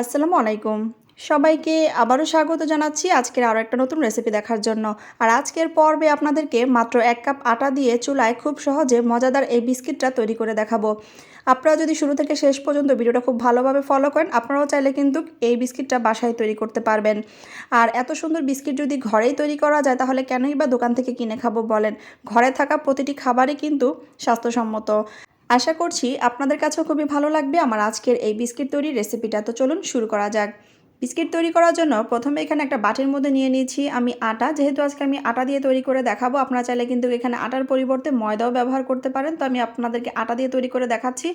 আসসালামু আলাইকুম। সবাইকে আবারও স্বাগত জানাচ্ছি আজকের আরও একটা নতুন রেসিপি দেখার জন্য। আর আজকের পর্বে আপনাদেরকে মাত্র এক কাপ আটা দিয়ে চুলায় খুব সহজে মজাদার এই বিস্কিটটা তৈরি করে দেখাবো। আপনারা যদি শুরু থেকে শেষ পর্যন্ত ভিডিওটা খুব ভালোভাবে ফলো করেন, আপনারাও চাইলে কিন্তু এই বিস্কিটটা বাসায় তৈরি করতে পারবেন। আর এত সুন্দর বিস্কিট যদি ঘরেই তৈরি করা যায়, তাহলে কেনই বা দোকান থেকে কিনে খাব বলেন? ঘরে থাকা প্রতিটি খাবারই কিন্তু স্বাস্থ্যসম্মত। আশা করছি আপনাদের কাছেও খুবই ভালো লাগবে আমার আজকের এই বিস্কিট তৈরির রেসিপিটা। তো চলুন শুরু করা যাক। বিস্কিট তৈরি করার জন্য প্রথমে এখানে একটা বাটির মধ্যে নিয়ে নিয়েছি আমি আটা। যেহেতু আজকে আমি আটা দিয়ে তৈরি করে দেখাবো, আপনারা চাইলে কিন্তু এখানে আটার পরিবর্তে ময়দাও ব্যবহার করতে পারেন। তো আমি আপনাদেরকে আটা দিয়ে তৈরি করে দেখাচ্ছি।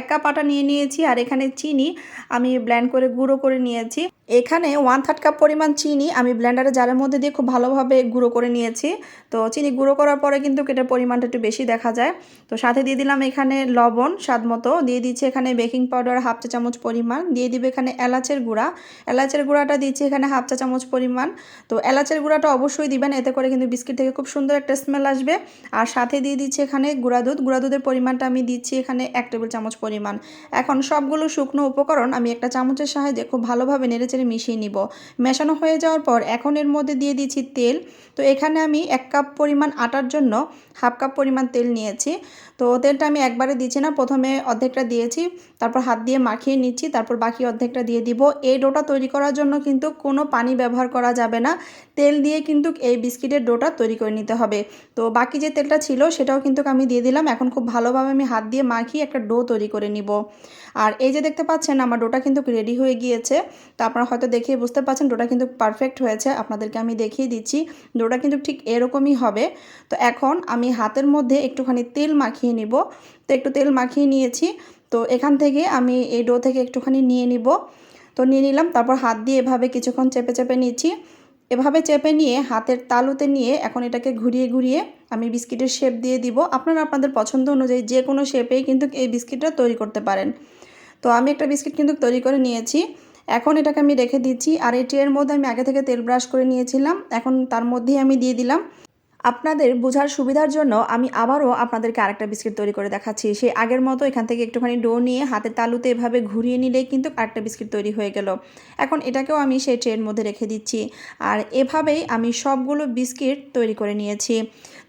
এক কাপ আটা নিয়ে নিয়েছি আর এখানে চিনি আমি ব্ল্যান্ড করে গুঁড়ো করে নিয়েছি। এখানে ওয়ান থার্ড কাপ পরিমাণ চিনি আমি ব্ল্যান্ডারে জারের মধ্যে দিয়ে খুব ভালোভাবে গুঁড়ো করে নিয়েছি। তো চিনি গুঁড়ো করার পরে কিন্তু এটার পরিমাণটা একটু বেশি দেখা যায়। তো সাথে দিয়ে দিলাম এখানে লবণ স্বাদ মতো, দিয়ে দিচ্ছি এখানে বেকিং পাউডার হাফ চা চামচ পরিমাণ, দিয়ে দিবে এখানে এলাচের গুঁড়া। এলাচের গুঁড়াটা দিচ্ছি এখানে হাফ চা চামচ পরিমাণ। তো এলাচের গুঁড়াটা অবশ্যই দিবেন, এতে করে কিন্তু বিস্কিট থেকে খুব সুন্দর একটা স্মেল আসবে। আর সাথে দিয়ে দিচ্ছি এখানে গুঁড়া দুধ, গুঁড়া দুধের পরিমাণটা আমি দিচ্ছি এখানে এক টেবিল চামচ পরিমাণ। এখন সবগুলো শুকনো উপকরণ আমি একটা চামচের সাহায্যে খুব ভালোভাবে নেড়ে চেড়ে মিশিয়ে নিব। মেশানো হয়ে যাওয়ার পর এখন এর মধ্যে দিয়ে দিচ্ছি তেল। তো এখানে আমি এক কাপ পরিমাণ আটার জন্য হাফ কাপ পরিমাণ তেল নিয়েছি। তো তেলটা আমি একবারে দিচ্ছি না, প্রথমে অর্ধেকটা দিয়েছি, তারপর হাত দিয়ে মাখিয়ে নিচ্ছি, তারপর বাকি অর্ধেকটা দিয়ে দিব। এই ডোটা তৈরি করার জন্য কিন্তু কোনো পানি ব্যবহার করা যাবে না। তেল দিয়ে কিন্তু এই বিস্কিটের ডোটা তৈরি করে নিতে হবে। তো বাকি যে তেলটা ছিল সেটাও কিন্তু আমি দিয়ে দিলাম। এখন খুব ভালোভাবে আমি হাত দিয়ে মাখিয়ে একটা ডো তৈরি করে নিব। আর এই যে দেখতে পাচ্ছেন, আমার ডোটা কিন্তু রেডি হয়ে গিয়েছে। তো হয়তো দেখে বুঝতে পারছেন ডোটা কিন্তু পারফেক্ট হয়েছে, আপনাদেরকে আমি দেখিয়ে দিচ্ছি। ডোটা কিন্তু ঠিক এরকমই হবে। তো এখন আমি হাতের মধ্যে একটুখানি তেল মাখিয়ে নিব। তো একটু তেল মাখিয়ে নিয়েছি। তো এখান থেকে আমি এই ডো থেকে একটুখানি নিয়ে নিব। তো নিয়ে নিলাম, তারপর হাত দিয়ে এভাবে কিছুক্ষণ চেপে চেপে নিচ্ছি। এভাবে চেপে নিয়ে হাতের তালুতে নিয়ে এখন এটাকে ঘুরিয়ে ঘুরিয়ে আমি বিস্কিটের শেপ দিয়ে দিব। আপনারা আপনাদের পছন্দ অনুযায়ী যে কোনো শেপেই কিন্তু এই বিস্কিটটা তৈরি করতে পারেন। তো আমি একটা বিস্কিট কিন্তু তৈরি করে নিয়েছি। এখন এটাকে আমি রেখে দিচ্ছি আর এই ট্রের মধ্যে আমি আগে থেকে তেল ব্রাশ করে নিয়েছিলাম। এখন তার মধ্যেই আমি দিয়ে দিলাম। আপনাদের বোঝার সুবিধার জন্য আমি আবারও আপনাদেরকে আরেকটা বিস্কিট তৈরি করে দেখাচ্ছি। সেই আগের মতো এখান থেকে একটুখানি ডো নিয়ে হাতের তালুতে এভাবে ঘুরিয়ে নিলেই কিন্তু আরেকটা বিস্কিট তৈরি হয়ে গেল। এখন এটাকেও আমি সেই ট্রের মধ্যে রেখে দিচ্ছি। আর এভাবেই আমি সবগুলো বিস্কিট তৈরি করে নিয়েছি।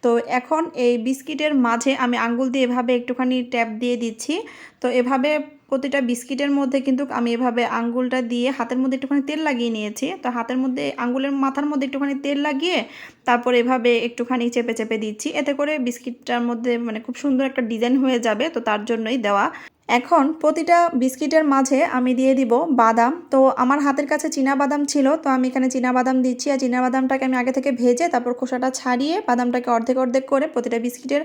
তো এখন এই বিস্কিটের মাঝে আমি আঙ্গুল দিয়ে এভাবে একটুখানি ট্যাপ দিয়ে দিচ্ছি। তো এভাবে প্রতিটা বিস্কিটের মধ্যে কিন্তু আমি এভাবে আঙ্গুলটা দিয়ে হাতের মধ্যে একটুখানি তেল লাগিয়ে নিয়েছি। তো হাতের মধ্যে, আঙ্গুলের মাথার মধ্যে একটুখানি তেল লাগিয়ে তারপর এভাবে একটুখানি চেপে চেপে দিচ্ছি। এতে করে বিস্কিটটার মধ্যে মানে খুব সুন্দর একটা ডিজাইন হয়ে যাবে। তো তার জন্যই দেওয়া। এখন প্রতিটা বিস্কিটের মাঝে আমি দিয়ে দিব বাদাম। তো আমার হাতের কাছে চীনা বাদাম ছিল, তো আমি এখানে চীনা বাদাম দিচ্ছি। আর চীনা বাদামটাকে আমি আগে থেকে ভেজে তারপর খোসাটা ছাড়িয়ে বাদামটাকে অর্ধেক অর্ধেক করে প্রতিটা বিস্কিটের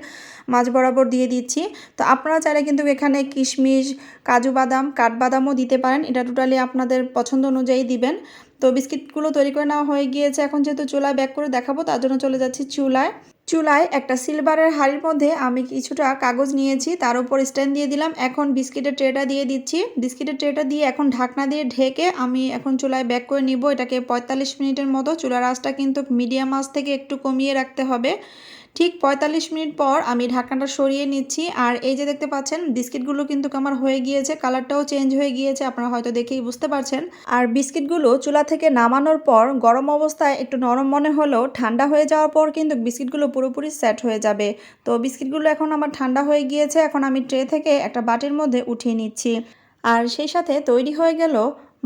মাঝ বরাবর দিয়ে দিচ্ছি। তো আপনারা চাইলে কিন্তু এখানে কিশমিশ, কাজু বাদাম, কাঠবাদামও দিতে পারেন। এটা টোটালি আপনাদের পছন্দ অনুযায়ী দিবেন। তো বিস্কিটগুলো তৈরি করে নেওয়া হয়ে গিয়েছে। এখন যেহেতু চুলায় ব্যাক করে দেখাবো, তার জন্য চলে যাচ্ছি চুলায়। চুলায় একটা সিলভারের হাড়ির মধ্যে আমি কিছুটা কাগজ নিয়েছি, তার উপর স্ট্যান্ড দিয়ে দিলাম। এখন বিস্কিটের ট্রেটা দিয়ে দিচ্ছি। বিস্কিটের ট্রেটা দিয়ে এখন ঢাকনা দিয়ে ঢেকে আমি এখন চুলায় ব্যাক করে নিব। এটাকে পঁয়তাল্লিশ মিনিটের মতো। চুলার আঁচটা কিন্তু মিডিয়াম আঁচ থেকে একটু কমিয়ে রাখতে হবে। ঠিক পঁয়তাল্লিশ মিনিট পর আমি ঢাকনাটা সরিয়ে নিচ্ছি। আর এই যে দেখতে পাচ্ছেন, বিস্কিটগুলো কিন্তু আমার হয়ে গিয়েছে। কালারটাও চেঞ্জ হয়ে গিয়েছে, আপনারা হয়তো দেখেই বুঝতে পারছেন। আর বিস্কিটগুলো চুলা থেকে নামানোর পর গরম অবস্থায় একটু নরম মনে হলেও ঠান্ডা হয়ে যাওয়ার পর কিন্তু বিস্কিটগুলো পুরোপুরি সেট হয়ে যাবে। তো বিস্কিটগুলো এখন আমার ঠান্ডা হয়ে গিয়েছে, এখন আমি ট্রে থেকে একটা বাটির মধ্যে উঠিয়ে নিচ্ছি। আর সেই সাথে তৈরি হয়ে গেল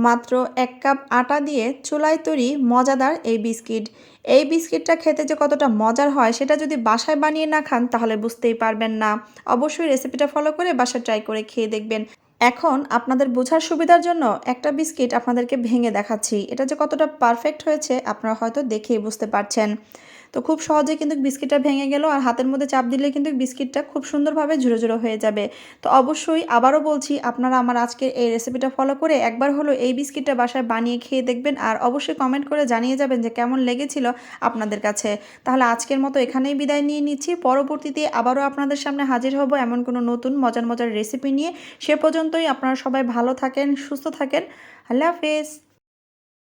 মাত্র এক কাপ আটা দিয়ে চুলায় তৈরি মজাদার এই বিস্কিট। এই বিস্কিটটা খেতে যে কতটা মজার হয়, সেটা যদি বাসায় বানিয়ে না খান, তাহলে বুঝতেই পারবেন না। অবশ্যই রেসিপিটা ফলো করে বাসায় ট্রাই করে খেয়ে দেখবেন। এখন আপনাদের বোঝার সুবিধার জন্য একটা বিস্কিট আপনাদেরকে ভেঙে দেখাচ্ছি। এটা যে কতটা পারফেক্ট হয়েছে, আপনারা হয়তো দেখেই বুঝতে পারছেন। তো খুব সহজে কিন্তু বিস্কিটটা ভেঙে গেল আর হাতের মধ্যে চাপ দিলে কিন্তু বিস্কিটটা খুব সুন্দরভাবে ঝুড়ো ঝুড়ো হয়ে যাবে। তো অবশ্যই আবারও বলছি, আপনারা আমার আজকে এই রেসিপিটা ফলো করে একবার হলো এই বিস্কিটটা বাসায় বানিয়ে খেয়ে দেখবেন আর অবশ্যই কমেন্ট করে জানিয়ে যাবেন যে কেমন লেগেছিল আপনাদের কাছে। তাহলে আজকের মতো এখানেই বিদায় নিয়ে নিচ্ছি। পরবর্তীতে আবারও আপনাদের সামনে হাজির হব এমন কোনো নতুন মজার মজার রেসিপি নিয়ে। সে পর্যন্তই আপনারা সবাই ভালো থাকেন, সুস্থ থাকেন। আল্লাহ হাফেজ।